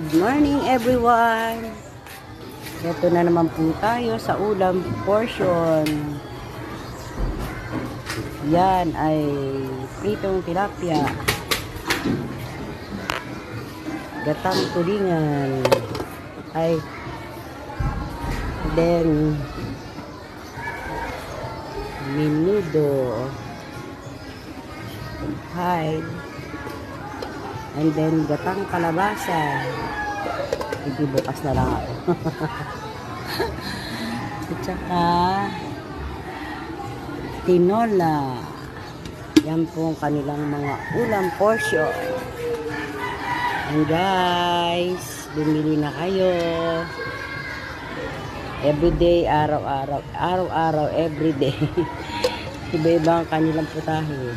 Good morning everyone! Ito na naman po tayo sa ulam portion. Yan ay pritong tilapia. Gatang tulingan. Ay then minudo. Hi. And then, gatang kalabasa. Hindi bukas na lang ako. At saka, tinola. Yan po ang kanilang mga ulam portion. And guys, bumili na kayo. Everyday, araw-araw. Araw-araw, everyday. Iba-iba ang kanilang putahe.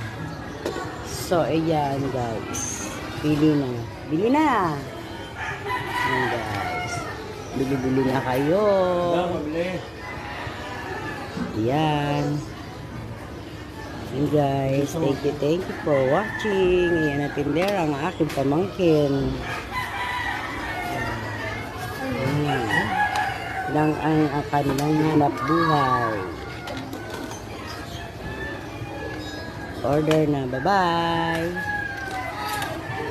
So, ayan guys. Bili na. Bili na! Ayan guys. Bili-bili na kayo. Ayan. Ayan guys. Thank you, thank you for watching. Ayan ang tindera ang aking pamangkin. Ayan. Lang ang, ang kanilang hanap buhay. Order na. Bye-bye.